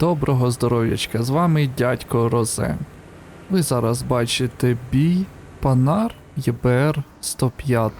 Доброго здоров'ячка, з вами дядько Розе. Ви зараз бачите бій Панар ЄБР 105.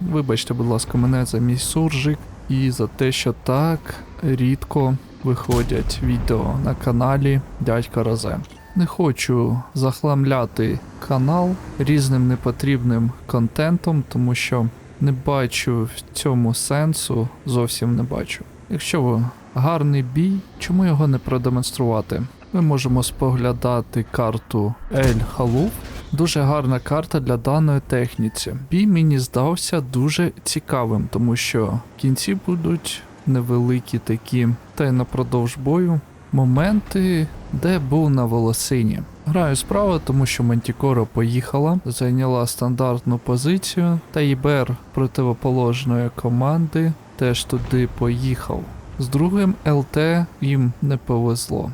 Вибачте, будь ласка, мене за мій суржик і за те, що так рідко виходять відео на каналі Дядька Розе. Не хочу захламляти канал різним непотрібним контентом, тому що не бачу в цьому сенсу, зовсім не бачу. Якщо гарний бій, чому його не продемонструвати? Ми можемо споглядати карту Ель Халуф. Дуже гарна карта для даної техніці. Бій мені здався дуже цікавим, тому що кінці будуть невеликі такі, та й напродовж бою моменти, де був на волосині. Граю справа, тому що Мантікора поїхала, зайняла стандартну позицію, та ІБР противоположної команди теж туди поїхав. З другим ЛТ їм не повезло.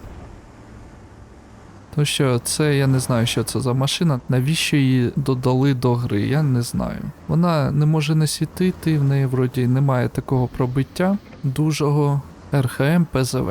То що це я не знаю, що це за машина. Навіщо її додали до гри, я не знаю. Вона не може не світити, в неї вроді немає такого пробиття дужого РХМ ПЗВ.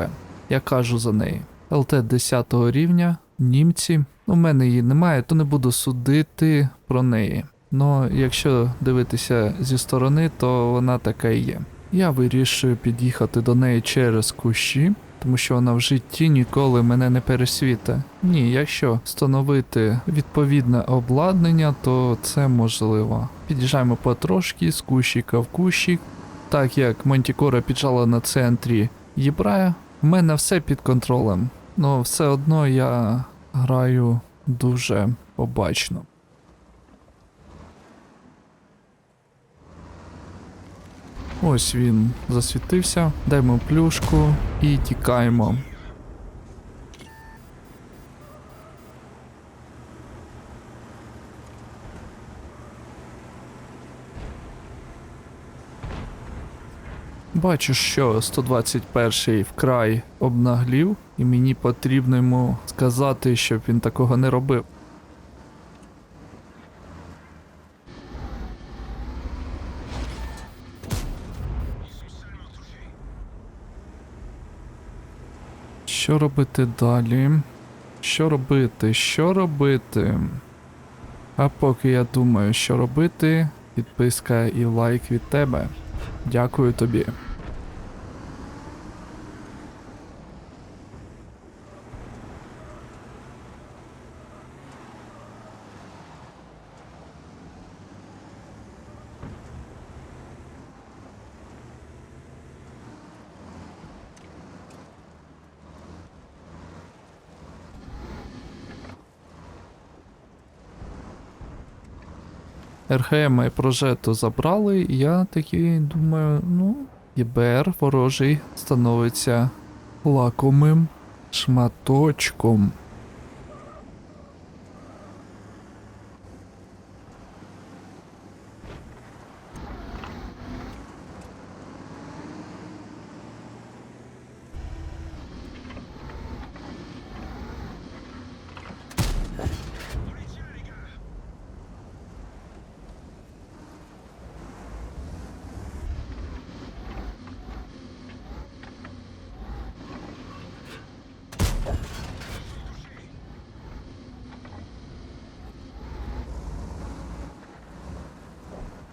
Я кажу за неї. ЛТ 10 рівня, німці. У мене її немає, то не буду судити про неї. Ну, якщо дивитися зі сторони, то вона така і є. Я вирішую під'їхати до неї через кущі, тому що вона в житті ніколи мене не пересвіте. Ні, якщо встановити відповідне обладнання, то це можливо. Під'їжджаємо потрошки з кущика в кущик. Так як Монтікора піджала на центрі Єбрая, в мене все під контролем. Ну все одно я граю дуже обачно. Ось він засвітився, даємо плюшку і тікаємо. Бачу, що 121 вкрай обнаглів, і мені потрібно йому сказати, щоб він такого не робив. Що робити далі? Що робити? Що робити? А поки я думаю, що робити, підписка і лайк від тебе. Дякую тобі. РХМ і прожету забрали, і я такий думаю, ну, ЄБР ворожий становиться лакомим шматочком.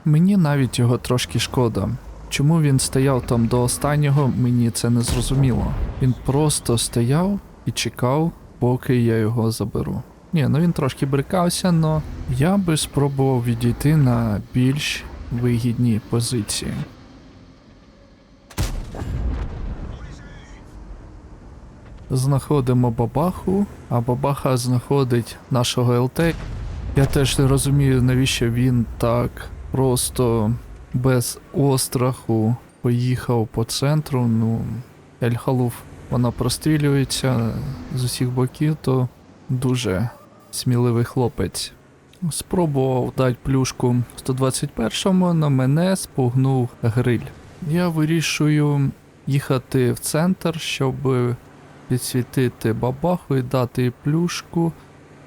Мені навіть його трошки шкода. Чому він стояв там до останнього, мені це не зрозуміло. Він просто стояв і чекав, поки я його заберу. Ні, ну він трошки брикався, но я би спробував відійти на більш вигідні позиції. Знаходимо бабаху, а бабаха знаходить нашого ЛТ. Я теж не розумію, навіщо він так просто без остраху поїхав по центру. Ну, Ель-Халуф, вона прострілюється з усіх боків, то дуже сміливий хлопець. Спробував дати плюшку 121-му, на мене спугнув гриль. Я вирішую їхати в центр, щоб підсвітити бабаху і дати плюшку,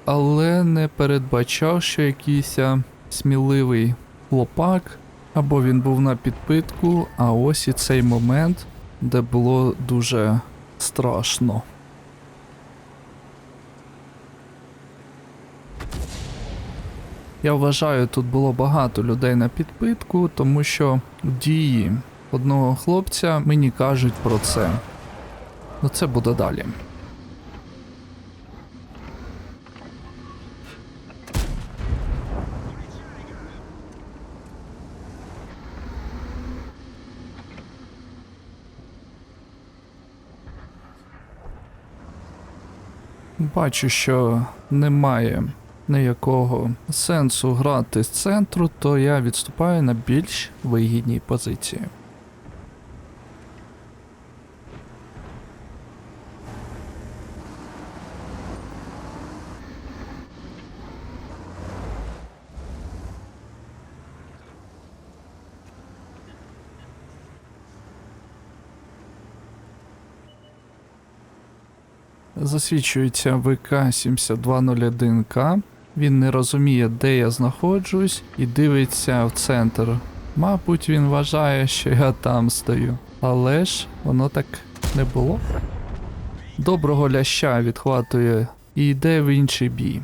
але не передбачав, що якийсь сміливий Лопак або він був на підпитку, а ось і цей момент, де було дуже страшно. Я вважаю, тут було багато людей на підпитку, тому що дії одного хлопця мені кажуть про це. Ну це буде далі. Бачу, що немає ніякого сенсу грати з центру, то я відступаю на більш вигідній позиції. Засвідчується ВК-7201К. Він не розуміє, де я знаходжусь, і дивиться в центр. Мабуть, він вважає, що я там стою. Але ж воно так не було. Доброго ляща відхватує і йде в інший бій.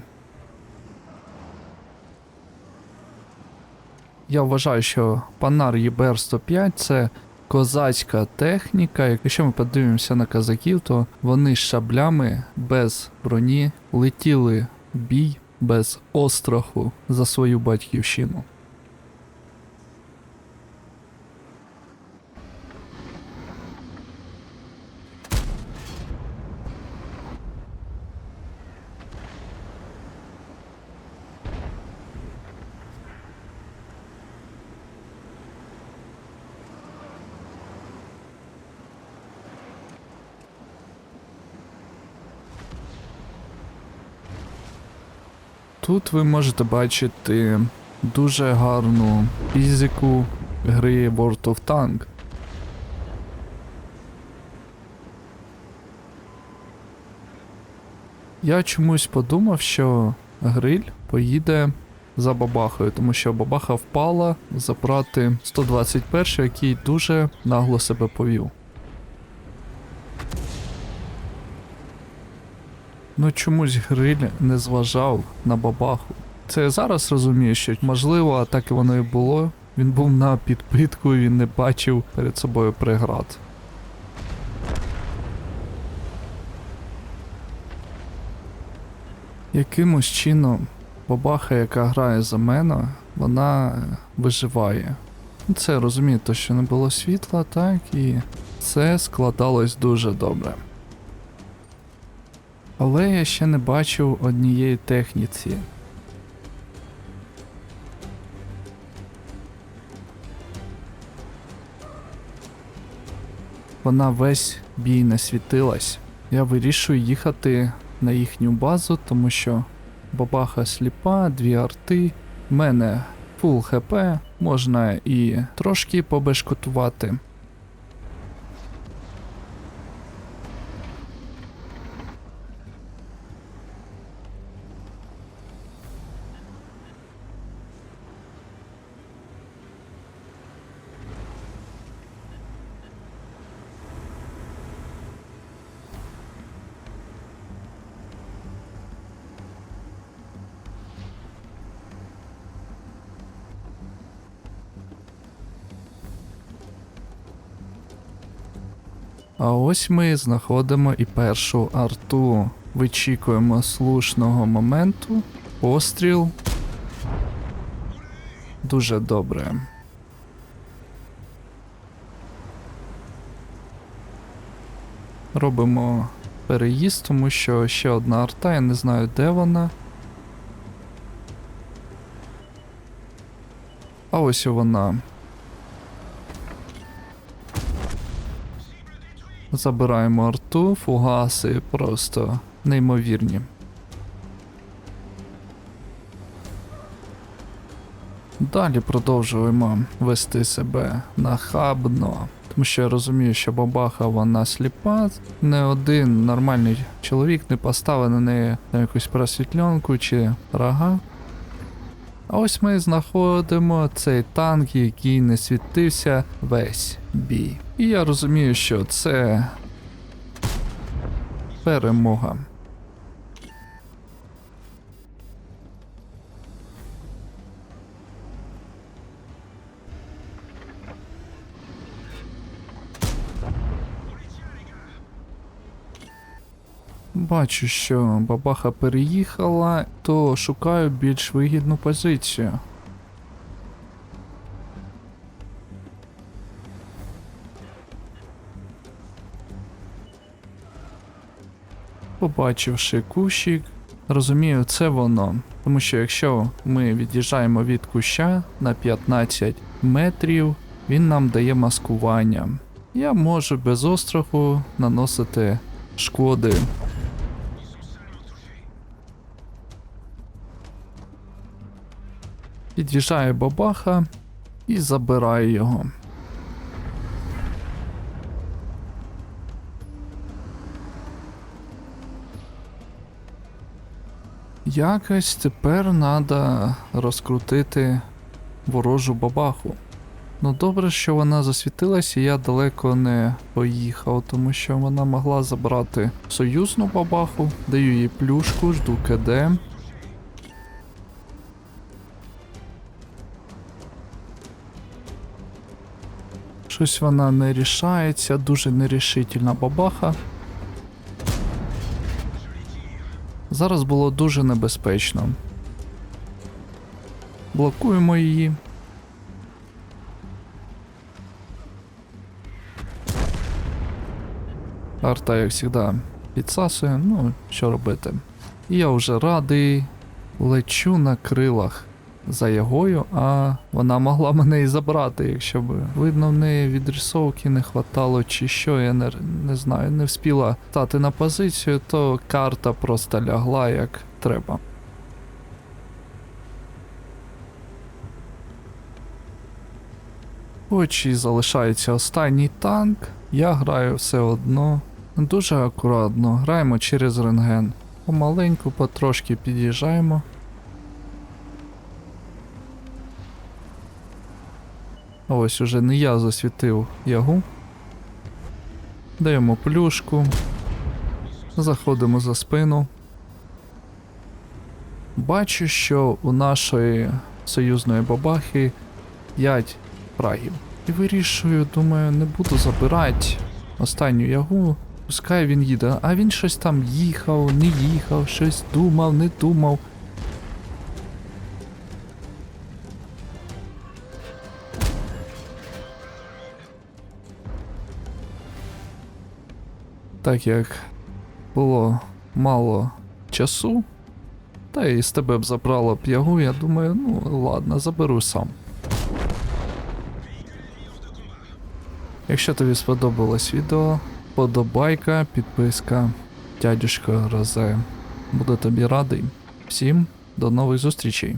Я вважаю, що Панар ЄБР 105 це козацька техніка. Якщо ми подивимося на козаків, то вони з шаблями без броні летіли в бій без остраху за свою батьківщину. Тут ви можете бачити дуже гарну фізику гри World of Tank. Я чомусь подумав, що гриль поїде за бабахою, тому що бабаха впала забрати 121, який дуже нагло себе повів. Ну чомусь гриль не зважав на бабаху. Це я зараз розумію, що можливо а так і воно і було. Він був на підпитку, він не бачив перед собою преград. Якимось чином бабаха, яка грає за мене, вона виживає. Ну, Це то що не було світла, так і це складалось дуже добре. Але я ще не бачив однієї техніці. Вона весь бій не світилась. Я вирішую їхати на їхню базу, тому що бабаха сліпа, дві арти. В мене фул хп, можна і трошки побешкотувати. А ось ми знаходимо і першу арту. Вичікуємо слушного моменту. Постріл. Дуже добре. Робимо переїзд, тому що ще одна арта, я не знаю, де вона. А ось вона. Забираємо арту, фугаси просто неймовірні. Далі продовжуємо вести себе нахабно, тому що я розумію, що бабаха вона сліпа. Не один нормальний чоловік не поставив на неї на якусь просвітленку чи рога. А ось ми знаходимо цей танк, який не світився весь бій. І я розумію, що це перемога. Бачу, що бабаха переїхала, то шукаю більш вигідну позицію. Побачивши кущик, розумію, це воно. Тому що якщо ми від'їжджаємо від куща на 15 метрів, він нам дає маскування. Я можу без остраху наносити шкоди. Під'їжджає бабаха і забирає його. Якось тепер треба розкрутити ворожу бабаху. Ну добре, що вона засвітилась і я далеко не поїхав, тому що вона могла забрати союзну бабаху, даю їй плюшку, жду КД. Щось вона не рішається, дуже нерішительна бабаха. Зараз було дуже небезпечно. Блокуємо її. Арта, як завжди, підсасує, ну, що робити. І я вже радий, лечу на крилах за ягою, а вона могла мене і забрати, якщо б видно, в неї відрисовки не хватало, чи що, я не, не знаю, не вспіла стати на позицію, то карта просто лягла як треба. Хоч і залишається останній танк, я граю все одно. Дуже акуратно, граємо через рентген. Помаленьку, потрошки під'їжджаємо. Ось уже не я засвітив ягу. Даємо плюшку. Заходимо за спину. Бачу, що у нашої союзної бабахи 5 фрагів. І вирішую, думаю, не буду забирати останню ягу. Пускай він їде, а він щось там їхав, не їхав, щось думав, не думав. Так як було мало часу, та і з тебе б забрало б ягу, я думаю, ну ладно, заберу сам. Якщо тобі сподобалось відео, подобайка, підписка, дядюшка Розе. Буду тобі радий. Всім до нових зустрічей!